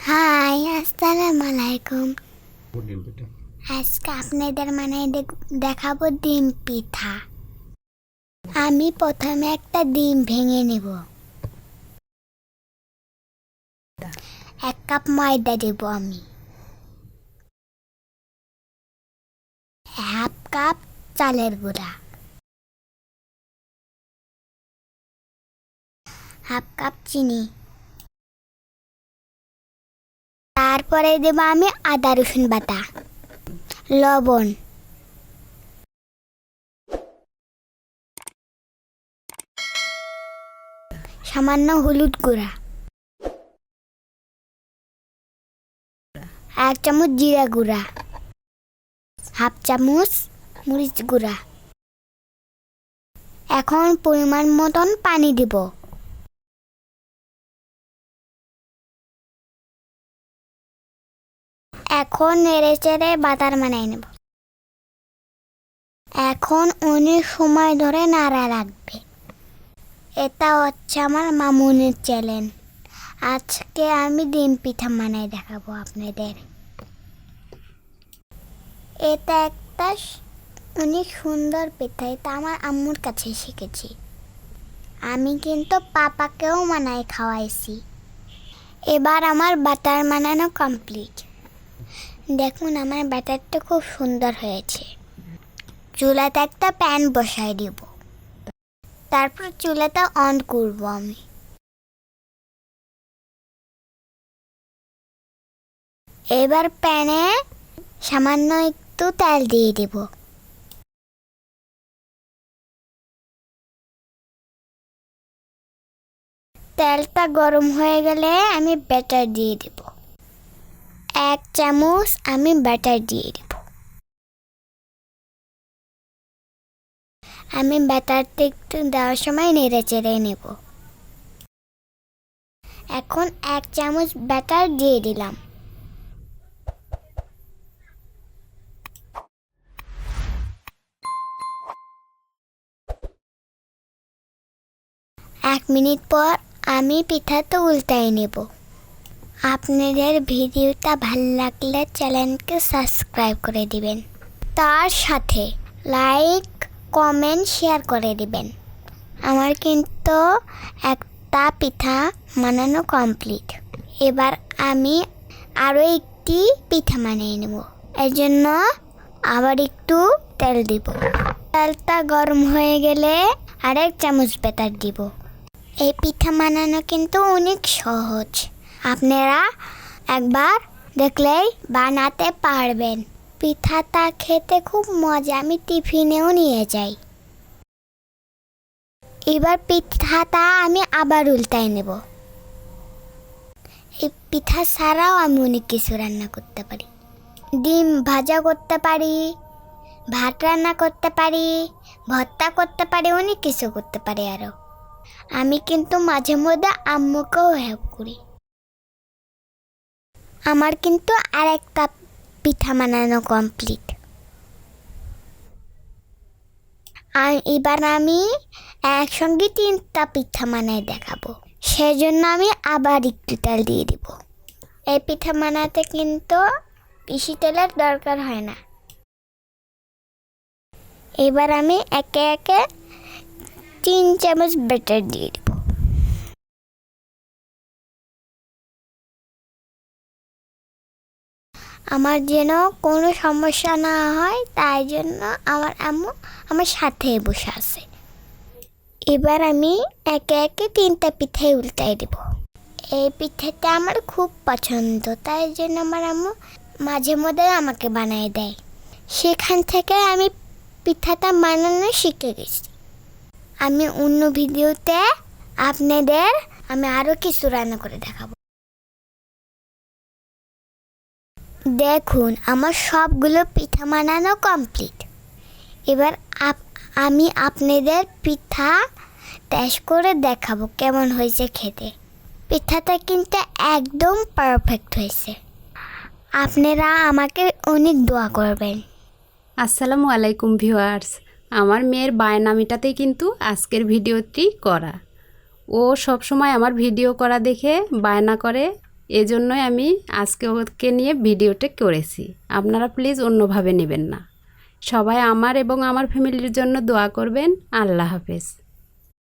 High আসসালামু আলাইকুম আজকে আপনাদের মানে দেখ- দেখাবো ডিম পিঠা আমি প্রথমে একটা ডিম ভেঙে নেব এক কাপ ময়দা দেব আমি হাফ কাপ চালের গুঁড়া হাফ কাপ চিনি তারপরে দেব আমি আদা, রসুন বাটা। লবণ। সামান্য হলুদ গুঁড়া। এক চামচ জিরা গুঁড়া। হাফ চামচ মরিচ গুঁড়া। এখন পরিমাণ মতন পানি দিব। এখন নেড়ে চেড়ে বাটার বানাই নেব। এখন অনেক সময় ধরে নাড়া রাখবে এটা হচ্ছে আমার মামুনের চ্যালেঞ্জ আজকে আমি ডিম পিঠা বানাই দেখাবো আপনাদের। এটা একটা অনেক সুন্দর পিঠা, এটা আমার আম্মুর কাছে শিখেছি। আমি কিন্তু পাপাকেও মানাই খাওয়াইছি। এবার আমার বাটার মানানো কমপ্লিট দেখুন, আমার ব্যাটারটা খুব সুন্দর হয়েছে। চুলাতে একটা প্যান বসাই দিব। তারপর চুলাটা অন করব আমি। এবার প্যানে সামান্য একটু তেল দিয়ে দেব। তেলটা গরম হয়ে গেলে আমি ব্যাটার দিয়ে দেব। এক চামচ আমি ব্যাটার দিয়ে দেব। আমি ব্যাটারটা একটু দেওয়ার সময় নেড়ে চেড়ে নেব। এখন এক চামচ ব্যাটার দিয়ে দিলাম। এক মিনিট পর আমি পিঠাটা উল্টাই নেব। আপনাদের ভিডিওটা ভালো লাগলে চ্যানেলকে সাবস্ক্রাইব করে দিবেন। তার সাথে লাইক, কমেন্ট, শেয়ার করে দিবেন। আমার কিন্তু একটা পিঠা বানানো কমপ্লিট। এবার আমি আরও একটি পিঠা বানিয়ে নেব। এর জন্য আবার একটু তেল দিব। তেলটা গরম হয়ে গেলে আরেক চামচ বেতার দিব। এই পিঠা বানানো কিন্তু অনেক সহজ। আপনারা একবার দেখলেই বানাতে পারবেন। পিঠাটা খেতে খুব মজা, আমি টিফিনেও নিয়ে যাই। এবার পিঠাটা আমি আবার উল্টাই নেব। এই পিঠা ছাড়াও আমি অনেক কিছু রান্না করতে পারি। ডিম ভাজা করতে পারি, ভাত রান্না করতে পারি, ভর্তা করতে পারি, অনেক কিছু করতে পারি আরও আমি কিন্তু মাঝে মধ্যে আম্মুকেও হেল্প করি। আমার কিন্তু আর একটা পিঠা বানানো কমপ্লিট আর এবার আমি একসঙ্গে তিনটা পিঠা বানাই দেখাবো। সেজন্য আমি আবার একটু তেল দিয়ে দিব। এই পিঠা বানাতে কিন্তু বেশি তেলের দরকার হয় না। এবার আমি একে একে তিন চামচ বেটার দিয়ে দিব। আমার যেন কোনো সমস্যা না হয়, তাই জন্য আমার আম্মু আমার সাথে বসে আছে। এবার আমি একে একে তিনটা পিঠাই উল্টাই দেব। এই পিঠাটা আমার খুব পছন্দ, তাই জন্য আমার আম্মু মাঝে মধ্যে আমাকে বানিয়ে দেয়। সেখান থেকে আমি পিঠাটা বানানো শিখে গেছি। আমি অন্য ভিডিওতে আপনাদের, আমি আরও কিছু রান্না করে দেখাবো। দেখুন, আমার সবগুলো পিঠা বানানো কমপ্লিট এবার আমি আপনাদের পিঠা টেস্ট করে দেখাবো কেমন হয়েছে খেতে। পিঠাটা কিন্তু একদম পারফেক্ট হয়েছে। আপনারা আমাকে অনেক দোয়া করবেন। আসসালামু আলাইকুম ভিউয়ার্স। আমার মেয়ের বায়নামিটাতেই কিন্তু আজকের ভিডিওটি করা। ও সব সময় আমার ভিডিও করা দেখে বায়না করে এজন্যই আমি আজকে ওকে নিয়ে ভিডিওটা করেছি। আপনারা প্লিজ অন্যভাবে নেবেন না। সবাই আমার এবং আমার ফ্যামিলির জন্য দোয়া করবেন। আল্লাহ হাফেজ।